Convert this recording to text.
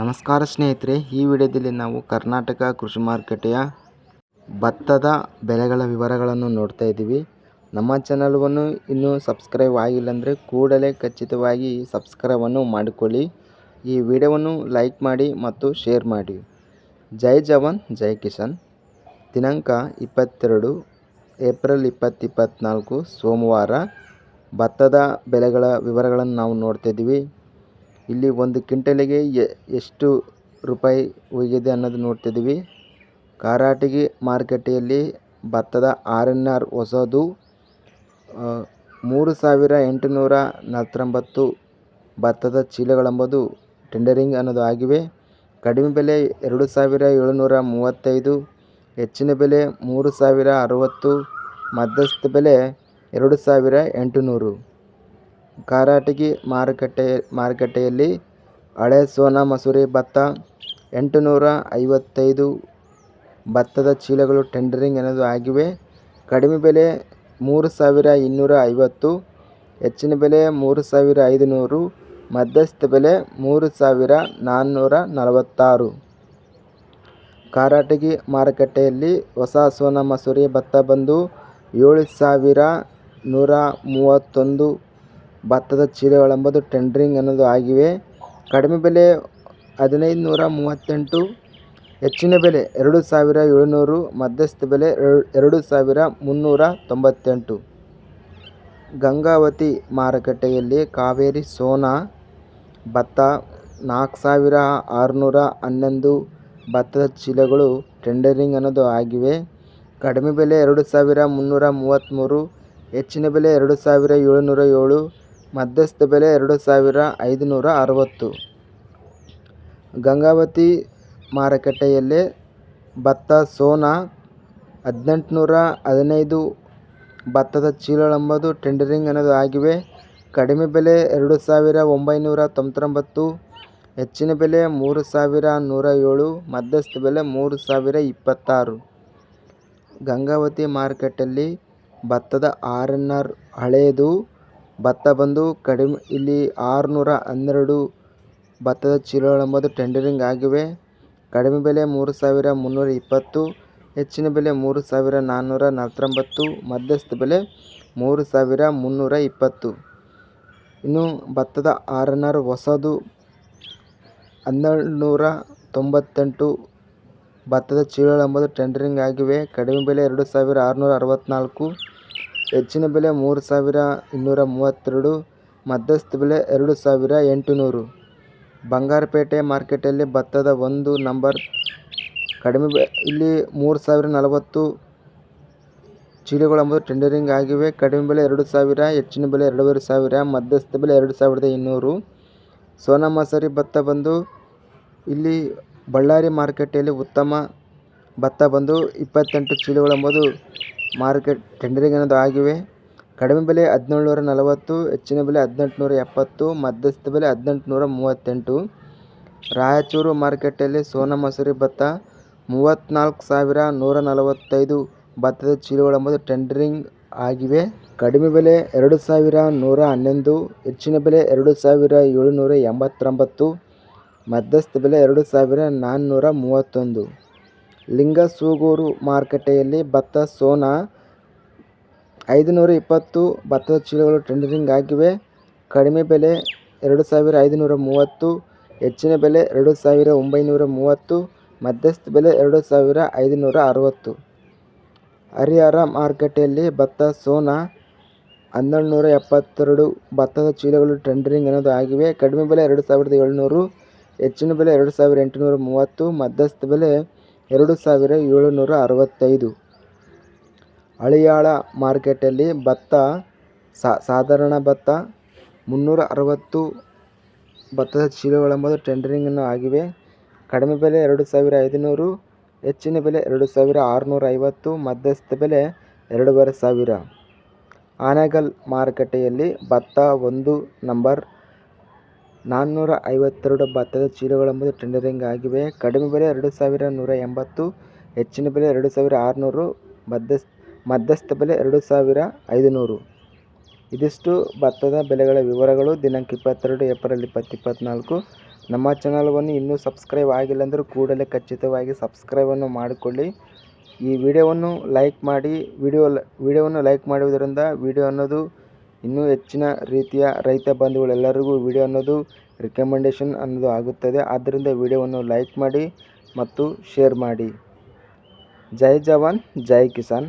ನಮಸ್ಕಾರ ಸ್ನೇಹಿತರೆ, ಈ ವಿಡಿಯೋದಲ್ಲಿ ನಾವು ಕರ್ನಾಟಕ ಕೃಷಿ ಮಾರುಕಟ್ಟೆಯ ಭತ್ತದ ಬೆಲೆಗಳ ವಿವರಗಳನ್ನು ನೋಡ್ತಾ ಇದ್ದೀವಿ. ನಮ್ಮ ಚಾನಲ್ವನ್ನು ಇನ್ನೂ ಸಬ್ಸ್ಕ್ರೈಬ್ ಆಗಿಲ್ಲ ಅಂದರೆ ಕೂಡಲೇ ಖಚಿತವಾಗಿ ಸಬ್ಸ್ಕ್ರೈಬನ್ನು ಮಾಡಿಕೊಳ್ಳಿ. ಈ ವಿಡಿಯೋವನ್ನು ಲೈಕ್ ಮಾಡಿ ಮತ್ತು ಶೇರ್ ಮಾಡಿ. ಜೈ ಜವಾನ್, ಜೈ ಕಿಸಾನ್. ದಿನಾಂಕ ಇಪ್ಪತ್ತೆರಡು, ಏಪ್ರಿಲ್ ಇಪ್ಪತ್ತಿಪ್ಪತ್ತ್ನಾಲ್ಕು ಸೋಮವಾರ. ಭತ್ತದ ಬೆಲೆಗಳ ವಿವರಗಳನ್ನು ನಾವು ನೋಡ್ತಾ ಇದ್ದೀವಿ. ಇಲ್ಲಿ ಒಂದು ಕ್ವಿಂಟಾಲಿಗೆ ಎಷ್ಟು ರೂಪಾಯಿ ಹೋಗಿದೆ ಅನ್ನೋದು ನೋಡ್ತಿದ್ದೀವಿ. ಕಾರಾಟಿಗೆ ಮಾರುಕಟ್ಟೆಯಲ್ಲಿ ಭತ್ತದ ಆರ್ ಎನ್ ಆರ್ ಹೊಸದು ಮೂರು ಸಾವಿರ ಎಂಟುನೂರ ನಲವತ್ತೊಂಬತ್ತು ಭತ್ತದ ಚೀಲಗಳೆಂಬುದು ಟೆಂಡರಿಂಗ್ ಅನ್ನೋದು ಆಗಿವೆ. ಕಡಿಮೆ ಬೆಲೆ ಎರಡು ಸಾವಿರ ಏಳುನೂರ ಮೂವತ್ತೈದು, ಹೆಚ್ಚಿನ ಬೆಲೆ ಮೂರು ಸಾವಿರ ಅರುವತ್ತು, ಮಧ್ಯಸ್ಥ ಬೆಲೆ ಎರಡು ಸಾವಿರ ಎಂಟುನೂರು. ಕಾರಾಟಗಿ ಮಾರುಕಟ್ಟೆ, ಮಾರುಕಟ್ಟೆಯಲ್ಲಿ ಹಳೆ ಸೋನಾ ಮಸೂರಿ ಭತ್ತ, ಎಂಟುನೂರ ಐವತ್ತೈದು ಭತ್ತದ ಚೀಲಗಳು ಟೆಂಡರಿಂಗ್ ಅನ್ನೋದು ಆಗಿವೆ. ಕಡಿಮೆ ಬೆಲೆ ಮೂರು ಸಾವಿರ ಇನ್ನೂರ ಐವತ್ತು, ಹೆಚ್ಚಿನ ಬೆಲೆ ಮೂರು ಸಾವಿರ ಐದುನೂರು, ಮಧ್ಯಸ್ಥ ಬೆಲೆ ಮೂರು ಸಾವಿರ ನಾನ್ನೂರ ನಲವತ್ತಾರು. ಕಾರಾಟಗಿ ಮಾರುಕಟ್ಟೆಯಲ್ಲಿ ಹೊಸ ಸೋನಾ ಮಸೂರಿ ಭತ್ತ ಬಂದು ಏಳು ಸಾವಿರ ನೂರ ಮೂವತ್ತೊಂದು ಭತ್ತದ ಚೀಲಗಳೆಂಬುದು ಟೆಂಡರಿಂಗ್ ಅನ್ನೋದು ಆಗಿವೆ. ಕಡಿಮೆ ಬೆಲೆ ಹದಿನೈದು ನೂರ ಮೂವತ್ತೆಂಟು, ಹೆಚ್ಚಿನ ಬೆಲೆ ಎರಡು ಸಾವಿರ ಏಳುನೂರು, ಮಧ್ಯಸ್ಥ ಬೆಲೆ ಎರಡು ಸಾವಿರ ಮುನ್ನೂರ ತೊಂಬತ್ತೆಂಟು. ಗಂಗಾವತಿ ಮಾರುಕಟ್ಟೆಯಲ್ಲಿ ಕಾವೇರಿ, ಸೋನಾ, ಭತ್ತ ನಾಲ್ಕು ಸಾವಿರ ಆರುನೂರ ಹನ್ನೊಂದು, ಭತ್ತದ ಚೀಲಗಳು ಟೆಂಡರಿಂಗ್ ಅನ್ನೋದು ಆಗಿವೆ. ಕಡಿಮೆ ಬೆಲೆ ಎರಡು ಸಾವಿರ ಮುನ್ನೂರ ಮೂವತ್ತ್ಮೂರು, ಹೆಚ್ಚಿನ ಬೆಲೆ ಎರಡು ಸಾವಿರ ಏಳುನೂರ ಏಳು ಮಧ್ಯಸ್ಥ ಬೆಲೆ ಎರಡು ಸಾವಿರ ಐದುನೂರ ಅರವತ್ತು. ಗಂಗಾವತಿ ಮಾರುಕಟ್ಟೆಯಲ್ಲಿ ಭತ್ತ, ಸೋನಾ ಹದಿನೆಂಟುನೂರ ಹದಿನೈದು. ಭತ್ತದ ಚೀಲಗಳೆಂಬುದು ಟೆಂಡರಿಂಗ್ ಅನ್ನೋದು ಆಗಿವೆ. ಕಡಿಮೆ ಬೆಲೆ ಎರಡು ಸಾವಿರ ಒಂಬೈನೂರ ತೊಂಬತ್ತೊಂಬತ್ತು. ಹೆಚ್ಚಿನ ಬೆಲೆ ಮೂರು ಸಾವಿರ ನೂರ ಏಳು. ಮಧ್ಯಸ್ಥ ಬೆಲೆ ಮೂರು ಸಾವಿರ ಇಪ್ಪತ್ತಾರು. ಗಂಗಾವತಿ ಮಾರುಕಟ್ಟೆಯಲ್ಲಿ ಭತ್ತದ ಆರ್ ಎನ್ ಆರ್ ಹಳೆಯದು ಭತ್ತ ಬಂದು ಕಡಿಮೆ, ಇಲ್ಲಿ ಆರುನೂರ ಹನ್ನೆರಡು ಭತ್ತದ ಚೀಲಗಳೆಂಬುದು ಟೆಂಡರಿಂಗ್ ಆಗಿವೆ. ಕಡಿಮೆ ಬೆಲೆ ಮೂರು ಸಾವಿರ ಮುನ್ನೂರ ಇಪ್ಪತ್ತು, ಹೆಚ್ಚಿನ ಬೆಲೆ ಮೂರು ಸಾವಿರ ನಾನ್ನೂರ ನಲವತ್ತೊಂಬತ್ತು, ಮಧ್ಯಸ್ಥ ಬೆಲೆ ಮೂರು ಸಾವಿರ ಮುನ್ನೂರ ಇಪ್ಪತ್ತು. ಇನ್ನು ಭತ್ತದ ಆರ್ ಎನ್ ಆರ್ ಹೊಸದು ಹನ್ನೆರಡು ನೂರ ತೊಂಬತ್ತೆಂಟು ಭತ್ತದ ಚೀಲಗಳೆಂಬುದು ಟೆಂಡರಿಂಗ್ ಆಗಿವೆ. ಕಡಿಮೆ ಬೆಲೆ ಎರಡು ಸಾವಿರ ಆರುನೂರ ಅರವತ್ತ್ನಾಲ್ಕು ಹೆಚ್ಚಿನ ಬೆಲೆ ಮೂರು ಸಾವಿರ ಇನ್ನೂರ ಮೂವತ್ತೆರಡು, ಮಧ್ಯಸ್ಥ ಬೆಲೆ ಎರಡು ಸಾವಿರ ಎಂಟುನೂರು. ಬಂಗಾರಪೇಟೆ ಮಾರ್ಕೆಟಲ್ಲಿ ಭತ್ತದ ಒಂದು ನಂಬರ್. ಕಡಿಮೆ ಇಲ್ಲಿ ಮೂರು ಸಾವಿರ ನಲವತ್ತು ಚೀಲಗಳೆಂಬುದು ಟೆಂಡರಿಂಗ್ ಆಗಿವೆ. ಕಡಿಮೆ ಬೆಲೆ ಎರಡು ಸಾವಿರ, ಹೆಚ್ಚಿನ ಬೆಲೆ ಎರಡೂವರೆ ಸಾವಿರ, ಮಧ್ಯಸ್ಥ ಬೆಲೆ ಎರಡು ಸಾವಿರದ ಇನ್ನೂರು. ಸೋನಾ ಮಸೂರಿ ಭತ್ತ ಬಂದು, ಇಲ್ಲಿ ಬಳ್ಳಾರಿ ಮಾರುಕಟ್ಟೆಯಲ್ಲಿ ಉತ್ತಮ ಭತ್ತ ಬಂದು ಇಪ್ಪತ್ತೆಂಟು ಚೀಲಗಳೆಂಬುದು ಮಾರ್ಕೆಟ್ ಟೆಂಡರಿಂಗ್ ಅನ್ನೋದು ಆಗಿವೆ. ಕಡಿಮೆ ಬೆಲೆ ಹದಿನೇಳುನೂರ ನಲವತ್ತು ಹೆಚ್ಚಿನ ಬೆಲೆ ಹದಿನೆಂಟುನೂರ ಎಪ್ಪತ್ತು ಮಧ್ಯಸ್ಥ ಬೆಲೆ ಹದಿನೆಂಟುನೂರ ಮೂವತ್ತೆಂಟು ರಾಯಚೂರು ಮಾರ್ಕೆಟಲ್ಲಿ ಸೋನಾ ಮಸೂರಿ ಭತ್ತ ಮೂವತ್ತ್ನಾಲ್ಕು ಸಾವಿರ ನೂರ ನಲವತ್ತೈದು ಭತ್ತದ ಚೀಲಗಳೆಂಬುದು ಟೆಂಡರಿಂಗ್ ಆಗಿವೆ. ಕಡಿಮೆ ಬೆಲೆ ಎರಡು ಸಾವಿರ ನೂರ ಹನ್ನೊಂದು ಹೆಚ್ಚಿನ ಬೆಲೆ ಎರಡು ಸಾವಿರ ಏಳುನೂರ ಎಂಬತ್ತೊಂಬತ್ತು ಮಧ್ಯಸ್ಥ ಬೆಲೆ ಎರಡು ಸಾವಿರ ನಾನ್ನೂರ ಮೂವತ್ತೊಂದು ಲಿಂಗಸೂಗೂರು ಮಾರುಕಟ್ಟೆಯಲ್ಲಿ ಭತ್ತ, ಸೋನಾ ಐದುನೂರ ಇಪ್ಪತ್ತು ಭತ್ತದ ಚೀಲಗಳು ಟೆಂಡರಿಂಗ್ ಆಗಿವೆ. ಕಡಿಮೆ ಬೆಲೆ ಎರಡು ಸಾವಿರ ಐದುನೂರ ಮೂವತ್ತು ಹೆಚ್ಚಿನ ಬೆಲೆ ಎರಡು ಸಾವಿರ ಒಂಬೈನೂರ ಮೂವತ್ತು ಮಧ್ಯಸ್ಥ ಬೆಲೆ ಎರಡು ಸಾವಿರ ಐದುನೂರ ಅರವತ್ತು ಹರಿಹರ ಮಾರುಕಟ್ಟೆಯಲ್ಲಿ ಭತ್ತ, ಸೋನಾ ಹನ್ನೆರಡು ನೂರ ಎಪ್ಪತ್ತೆರಡು ಭತ್ತದ ಚೀಲಗಳು ಟೆಂಡರಿಂಗ್ ಅನ್ನೋದು ಆಗಿವೆ. ಕಡಿಮೆ ಬೆಲೆ ಎರಡು ಸಾವಿರದ ಏಳುನೂರು ಹೆಚ್ಚಿನ ಬೆಲೆ ಎರಡು ಸಾವಿರ ಎಂಟುನೂರ ಮೂವತ್ತು ಮಧ್ಯಸ್ಥ ಬೆಲೆ ಎರಡು ಸಾವಿರ ಏಳುನೂರ ಅರವತ್ತೈದು ಹಳಿಯಾಳ ಮಾರ್ಕೆಟಲ್ಲಿ ಭತ್ತ ಸಾಧಾರಣ ಭತ್ತ ಮುನ್ನೂರ ಅರವತ್ತು ಭತ್ತದ ಚೀಲಗಳೆಂಬುದು ಟೆಂಡರಿಂಗ್ ಆಗಿವೆ. ಕಡಿಮೆ ಬೆಲೆ ಎರಡು ಸಾವಿರ ಐದುನೂರು, ಹೆಚ್ಚಿನ ಬೆಲೆ ಎರಡು ಸಾವಿರ ಆರುನೂರ ಐವತ್ತು ಮಧ್ಯಸ್ಥ ಬೆಲೆ ಎರಡೂವರೆ ಸಾವಿರ. ಆನೇಕಲ್ ಮಾರುಕಟ್ಟೆಯಲ್ಲಿ ಭತ್ತ ಒಂದು ನಂಬರ್ ನಾನ್ನೂರ ಐವತ್ತೆರಡು ಭತ್ತದ ಚೀಲಗಳೆಂಬುದು ಟೆಂಡರಿಂಗ್ ಆಗಿವೆ. ಕಡಿಮೆ ಬೆಲೆ ಎರಡು ಸಾವಿರ ನೂರ ಎಂಬತ್ತು, ಹೆಚ್ಚಿನ ಬೆಲೆ ಎರಡು ಸಾವಿರ ಆರುನೂರು ಮಧ್ಯಸ್ಥ ಮಧ್ಯಸ್ಥ ಬೆಲೆ ಎರಡು ಸಾವಿರ ಐದುನೂರು. ಇದಿಷ್ಟು ಭತ್ತದ ಬೆಲೆಗಳ ವಿವರಗಳು ದಿನಾಂಕ ಇಪ್ಪತ್ತೆರಡು ಏಪ್ರಿಲ್ ಇಪ್ಪತ್ತು ಇಪ್ಪತ್ತ್ನಾಲ್ಕು ನಮ್ಮ ಚಾನಲವನ್ನು ಇನ್ನೂ ಸಬ್ಸ್ಕ್ರೈಬ್ ಆಗಿಲ್ಲ ಅಂದರೆ ಕೂಡಲೇ ಖಚಿತವಾಗಿ ಸಬ್ಸ್ಕ್ರೈಬನ್ನು ಮಾಡಿಕೊಳ್ಳಿ. ಈ ವಿಡಿಯೋವನ್ನು ಲೈಕ್ ಮಾಡಿ, ವಿಡಿಯೋ ವಿಡಿಯೋವನ್ನು ಲೈಕ್ ಮಾಡುವುದರಿಂದ ವಿಡಿಯೋ ಅನ್ನೋದು ಇನ್ನೂ ಹೆಚ್ಚಿನ ರೀತಿಯ ರೈತ ಬಂಧುಗಳೆಲ್ಲರಿಗೂ ವಿಡಿಯೋ ಅನ್ನೋದು ರಿಕಮೆಂಡೇಷನ್ ಅನ್ನೋದು ಆಗುತ್ತದೆ. ಆದ್ದರಿಂದ ವಿಡಿಯೋವನ್ನು ಲೈಕ್ ಮಾಡಿ ಮತ್ತು ಶೇರ್ ಮಾಡಿ. ಜೈ ಜವಾನ್, ಜೈ ಕಿಸಾನ್.